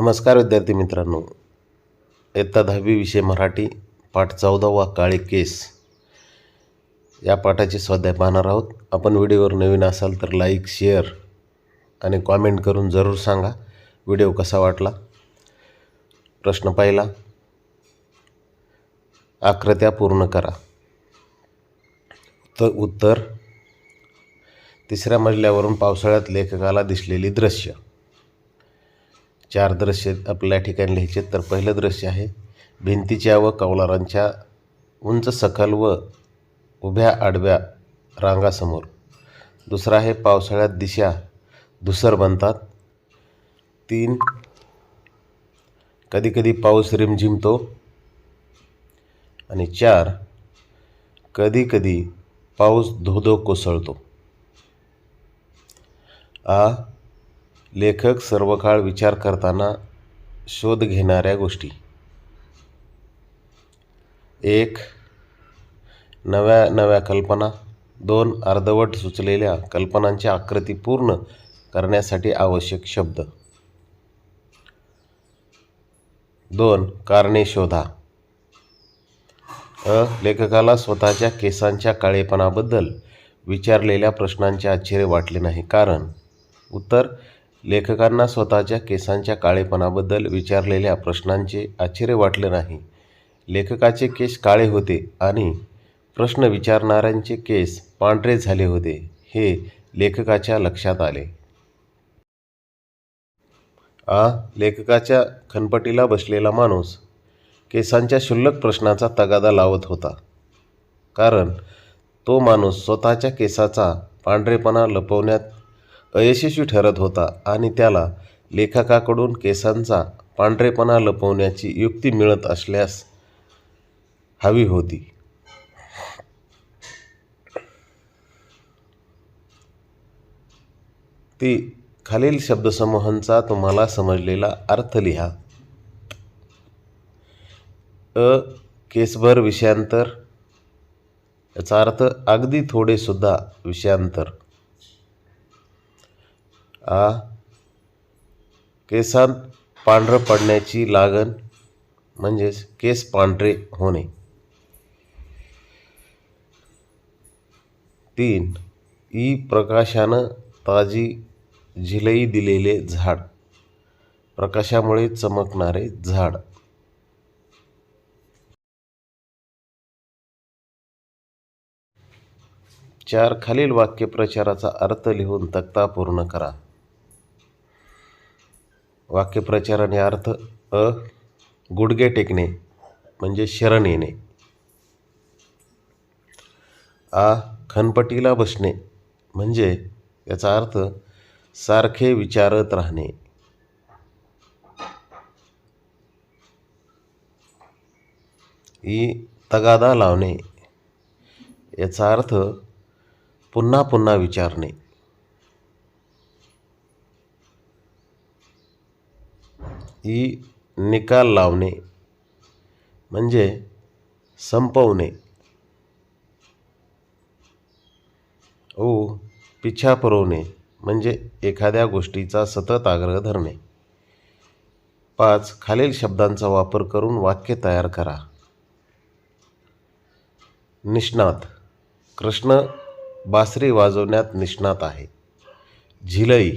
नमस्कार विद्यार्थी मित्रांनो. इयत्ता दहावी विषय मराठी पाठ चौदा वा काळे केस. या पाठाचे स्वाध्याय पाहणार आहोत. आपण व्हिडिओवर नवीन असाल तर लाईक शेअर आणि कॉमेंट करून जरूर सांगा. व्हिडिओ कसा वाटला? प्रश्न पाहिला. आकृत्या पूर्ण करा. तर उत्तर. तिसऱ्या मजल्यावरून पावसाळ्यात लेखकाला दिसलेली दृश्य. चार दृश्य आपल्या ठिकाणी लिहायचे तर पहिलं दृश्य आहे भिंतीच्या व कौलारांच्या उंच सखल व उभ्या आडव्या रांगासमोर. दुसरं आहे पावसाळ्यात दिशा धुसर बनतात. तीन कधीकधी पाऊस रिमझिमतो आणि चार कधीकधी पाऊस धोधो कोसळतो. आ लेखक सर्व काळ विचार करताना शोध घेणाऱ्या गोष्टी. एक नव्या नव्या कल्पना. दोन अर्धवट सुचलेल्या कल्पनांची आकृती पूर्ण करण्यासाठी आवश्यक शब्द. दोन कारणे शोधा. अ लेखकाला स्वतःच्या केसांच्या काळेपणाबद्दल विचारलेल्या प्रश्नांचे आश्चर्य वाटले नाही. कारण उत्तर लेखकांना स्वतःच्या केसांच्या काळेपणाबद्दल विचारलेल्या प्रश्नांचे आश्चर्य वाटले नाही. लेखकाचे केस काळे होते आणि प्रश्न विचारणाऱ्यांचे केस पांढरे झाले होते हे लेखकाच्या लक्षात आले. आ लेखकाच्या खनपटीला बसलेला माणूस केसांच्या क्षुल्लक प्रश्नाचा तगादा लावत होता. कारण तो माणूस स्वतःच्या केसाचा पांढरेपणा लपवण्यात अयशस्वी ठरत होता आणि त्याला लेखकाकडून केसांचा पांढरेपणा लपवण्याची युक्ती मिळत असल्यास हवी होती. ती खालील शब्दसमूहांचा तुम्हाला समजलेला अर्थ लिहा. अ केसभर विषयांतर याचा अर्थ अगदी थोडे सुद्धा विषयांतर. आ? केसांत पांढरं पडण्याची लागण म्हणजेच केस पांढरे होणे. तीन ई प्रकाशानं ताजी झिलई दिलेले झाड. प्रकाशामुळे चमकणारे झाड. चार खालील वाक्यप्रचाराचा अर्थ लिहून तक्ता पूर्ण करा. वाक्यप्रचार आणि अर्थ अ गुडघे टेकणे म्हणजे शरण येणे. आ खनपटीला बसणे म्हणजे याचा अर्थ सारखे विचारत राहणे. ई तगादा लावणे याचा अर्थ पुन्हा पुन्हा विचारणे. ई निकाल लावणे म्हणजे संपवणे. ओ पिछा पुरवणे म्हणजे एखाद्या गोष्टीचा सतत आग्रह धरणे. पाच खालील शब्दांचा वापर करून वाक्य तयार करा. निष्णात. कृष्ण बासरी वाजवण्यात निष्णात आहे. झिलई.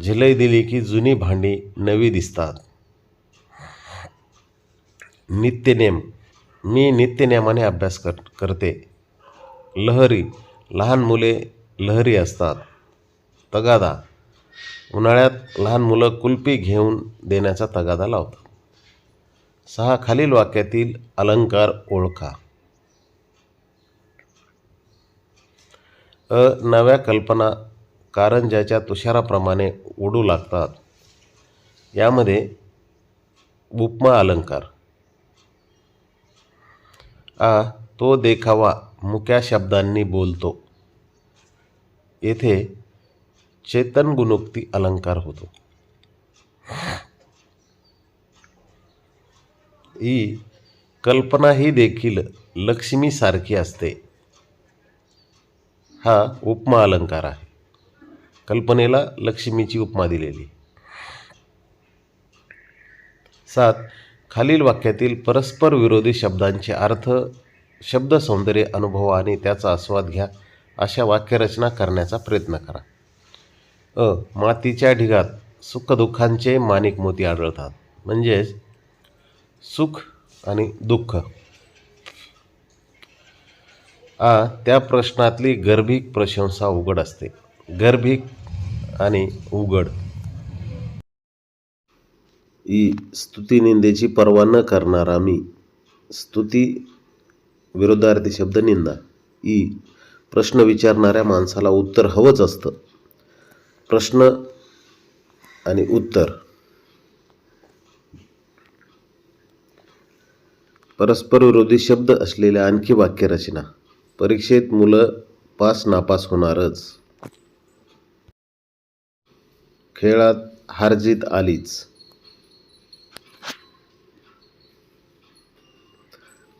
झिलई दिली की जुनी भांडी नवी दिसतात. नित्यनेम मी नित्यनेमाने अभ्यास कर करते. लहरी. लहान मुले लहरी असतात. तगादा. उन्हाळ्यात लहान मुलं कुल्फी घेऊन देण्याचा तगादा लावतात. सहा खालील वाक्यातील अलंकार ओळखा. अ नव्या कल्पना कारंजाच्या तुषाराप्रमाणे उडू लागतात यामध्ये उपमा अलंकार. आ तो देखावा मुक्या शब्दांनी बोलतो. येथे चेतन गुणोक्ती अलंकार होतो. ई कल्पना ही देखील लक्ष्मीसारखी असते. हा उपमा अलंकार आहे. कल्पनेला लक्ष्मीची उपमा दिलेली. सात खालील वाक्यातील परस्पर विरोधी शब्दांचे अर्थ शब्द सौंदर्य अनुभव आणि त्याचा आस्वाद घ्या अशा वाक्यरचना करण्याचा प्रयत्न करा. अ मातीच्या ढिगात सुखदुःखांचे माणिक मोती आढळतात. म्हणजेच सुख आणि दुःख. आ त्या प्रश्नातली गर्भिक प्रशंसा उघड असते. गर्भिक आणि उघड. ई स्तुतिनिंदेची पर्वा न करणारा मी स्तुती विरोधार्थी शब्द निंदा. ई प्रश्न विचारणाऱ्या माणसाला उत्तर हवंच असतं. प्रश्न आणि उत्तर. परस्परविरोधी शब्द असलेल्या आणखी वाक्यरचना. परीक्षेत मुलं पास नापास होणारच. खेळात हारजीत आलीच.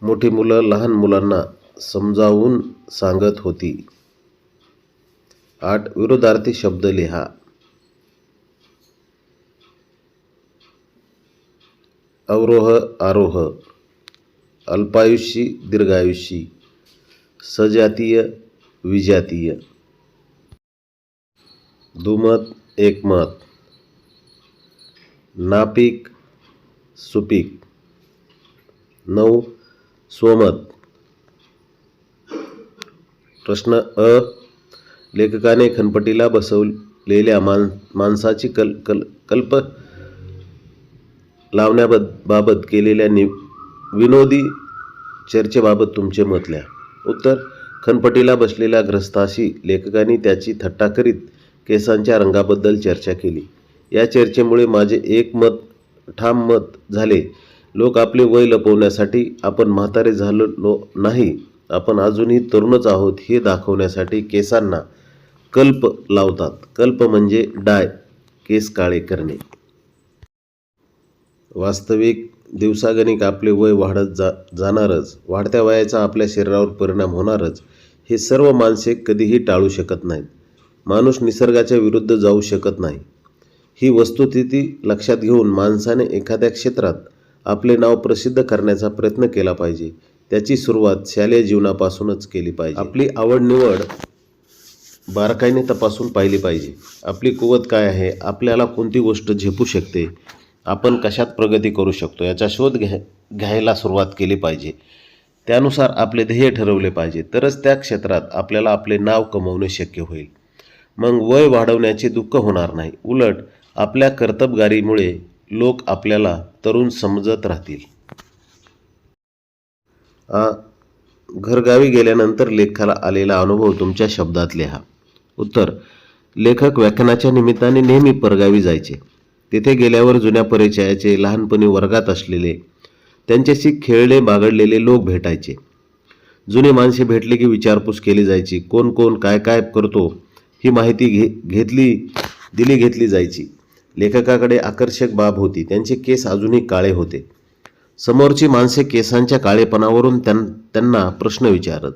मोठी मुलं लहान मुलांना समजावून सांगत होती. आठ विरोधार्थी शब्द लिहा. अवरोह आरोह. अल्पायुषी दीर्घायुषी. सजातीय विजातीय. दुमत एकमत. नापीक सुपीक. नऊ स्वमत. प्रश्न अ. लेखकाने खनपटीला बसवलेल्या मान माणसाची कल कल कल्प लावण्याबद बाबत केलेल्या नि विनोदी चर्चेबाबत तुमचे मत लिहा. उत्तर खनपटीला बसलेल्या ग्रस्ताशी लेखकाने त्याची थट्टा करीत केसांच्या रंगाबद्दल चर्चा केली. या चर्चेमुळे माझे एक मत ठाम मत झाले. लोक आपले वय लपवण्यासाठी आपण म्हातारे झालो नाही. आपण अजूनही तरुणच आहोत हे दाखवण्यासाठी केसांना कल्प लावतात. कल्प म्हणजे डाय केस काळे करणे. वास्तविक दिवसागणिक आपले वय वाढत जा जाणारच. वाढत्या वयाचा आपल्या शरीरावर परिणाम होणारच. हे सर्व माणसे कधीही टाळू शकत नाहीत. माणूस निसर्गाच्या विरुद्ध जाऊ शकत नाही. ही वस्तुस्थिती लक्षात घेऊन माणसाने एखाद्या क्षेत्रात आपले नाव प्रसिद्ध करण्याचा प्रयत्न केला पाहिजे. त्याची सुरुवात शालेय जीवनापासूनच केली पाहिजे. आपली आवड निवड बारकाईने तपासून पाहिली पाहिजे. आपली कुवत काय आहे? आपल्याला कोणती गोष्ट झेपू शकते? आपण कशात प्रगती करू शकतो? याचा शोध घ्या घ्यायला सुरुवात केली पाहिजे. त्यानुसार आपले ध्येय ठरवले पाहिजे. तरच त्या क्षेत्रात आपल्याला आपले नाव कमवणे शक्य होईल. मग वय वाढवण्याचे दुःख होणार नाही. उलट आपल्या कर्तबगारीमुळे लोक आपल्याला तरुण समजत राहतील. घरगावी गेल्यानंतर लेखाला आलेला अनुभव तुमच्या शब्दात लिहा. उत्तर लेखक व्याख्यानाच्या निमित्ताने नेहमी परगावी जायचे. तिथे गेल्यावर जुन्या परिचयाचे लहानपणी वर्गात असलेले त्यांच्याशी खेळले बागडलेले लोक भेटायचे. जुने माणसे भेटले की विचारपूस केली जायची कोण कोण काय काय करतो ही माहिती घे घेतली दिली घेतली जायची. लेखकाकडे आकर्षक बाब होती. त्यांचे केस अजूनही काळे होते. समोरची माणसे केसांच्या काळेपणावरून त्यां त्यांना प्रश्न विचारत.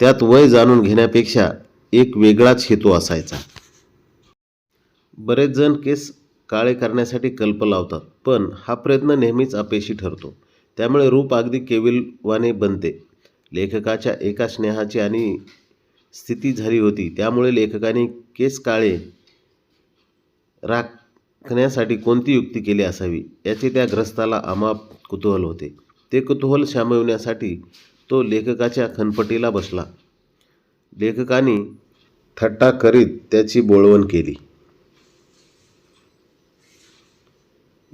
त्यात वय जाणून घेण्यापेक्षा एक वेगळाच हेतू असायचा. बरेच जण केस काळे करण्यासाठी कल्प लावतात पण हा प्रयत्न नेहमीच अपयशी ठरतो. त्यामुळे रूप अगदी केविलवाने बनते. लेखकाच्या एका स्नेहाची आणि स्थिती झाली होती. त्यामुळे लेखकाने केस काळे राखण्यासाठी कोणती युक्ती केली असावी? याचे त्या ग्रस्ताला अमाप कुतूहल होते. ते कुतूहल शामविण्यासाठी तो लेखकाच्या खनपटीला बसला. लेखकाने थट्टा करीत त्याची बोळवण केली.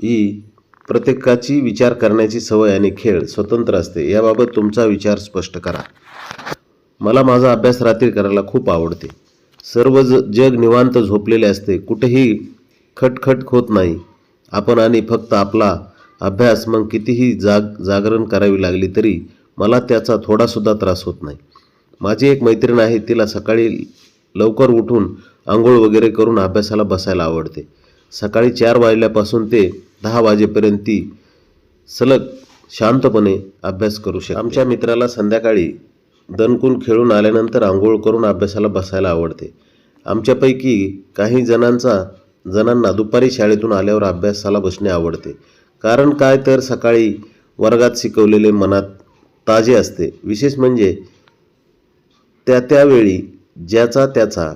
ई. प्रत्येकाची विचार करण्याची सवय आणि खेळ स्वतंत्र असते. याबाबत तुमचा विचार स्पष्ट करा. मला माझा अभ्यास रात्री करायला खूप आवडते. सर्व ज जग निवांत झोपलेले असते. कुठेही खटखट होत नाही. आपण आणि फक्त आपला अभ्यास मग कितीही जाग जागरण करावी लागली तरी मला त्याचा थोडासुद्धा त्रास होत नाही. माझी एक मैत्रीण आहे तिला सकाळी लवकर उठून आंघोळ वगैरे करून अभ्यासाला बसायला आवडते. सकाळी चार वाजल्यापासून ते दहा वाजेपर्यंत ती सलग शांतपणे अभ्यास करू शकते. आमच्या मित्राला संध्याकाळी दणकून खेळून आल्यानंतर आंघोळ करून अभ्यासाला बसायला आवडते. आमच्यापैकी काही जणांचा जणांना दुपारी शाळेतून आल्यावर अभ्यासाला बसणे आवडते. कारण काय तर सकाळी वर्गात शिकवलेले मनात ताजे असते. विशेष म्हणजे त्या त्यावेळी ज्याचा त्याचा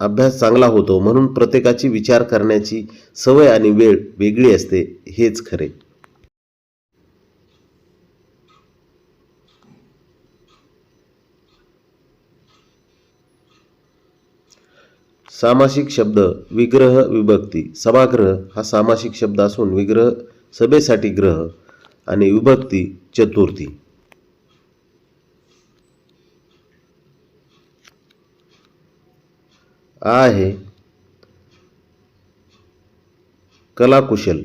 अभ्यास चांगला होतो म्हणून प्रत्येकाची विचार करण्याची सवय आणि वेळ वेगळी असते. हेच खरे. सामासिक शब्द विग्रह विभक्ती. सभागृह हा सामासिक शब्द असून विग्रह सभेसाठी ग्रह आणि विभक्ती चतुर्थी. आहे कलाकुशल.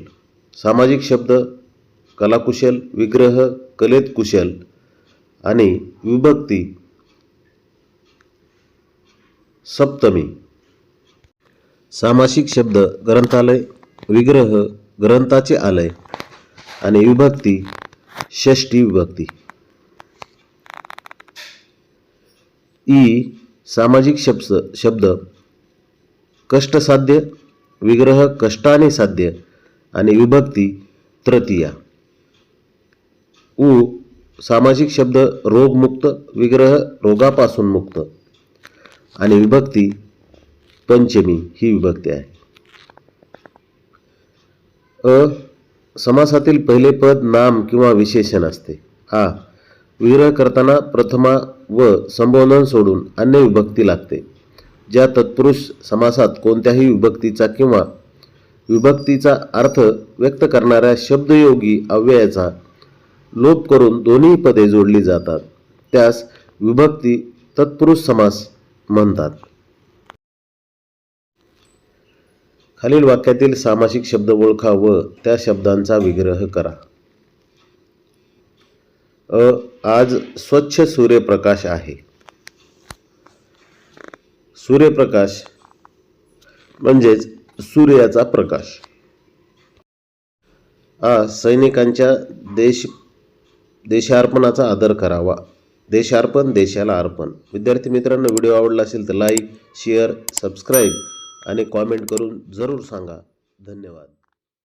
सामाजिक शब्द कलाकुशल विग्रह कलेत कुशल आणि विभक्ती सप्तमी. सामासिक शब्द ग्रंथालय विग्रह ग्रंथाचे आलय आणि विभक्ती षष्टी विभक्ती. ई सामाजिक शब्द शब्द कष्टसाध्य विग्रह कष्टाने साध्य आणि विभक्ती तृतीया. उ सामाजिक शब्द रोगमुक्त विग्रह रोगापासून मुक्त आणि विभक्ती पंचमी ही विभक्ती आहे. अ समासातील पहिले पद नाम किंवा विशेषण असते. आ विग्रह करताना प्रथमा व संबोधन सोडून अन्य विभक्ती लागते. ज्या तत्पुरुष समासात कोणत्याही विभक्तीचा किंवा विभक्तीचा अर्थ व्यक्त करणाऱ्या शब्दयोगी अव्ययाचा लोप करून दोन्ही पदे जोडली जातात. त्यास विभक्ती तत्पुरुष समास म्हणतात. खालील वाक्यातील सामासिक शब्द ओळखा व त्या शब्दांचा विग्रह करा. अ आज स्वच्छ सूर्यप्रकाश आहे. सूर्यप्रकाश म्हणजेच सूर्याचा प्रकाश. आ सैनिकांच्या देश देशार्पणाचा आदर करावा. देशार्पण देशाला अर्पण. विद्यार्थी मित्रांनो व्हिडिओ आवडला असेल तर लाईक शेअर सबस्क्राईब आणि कॉमेंट करून जरूर सांगा. धन्यवाद.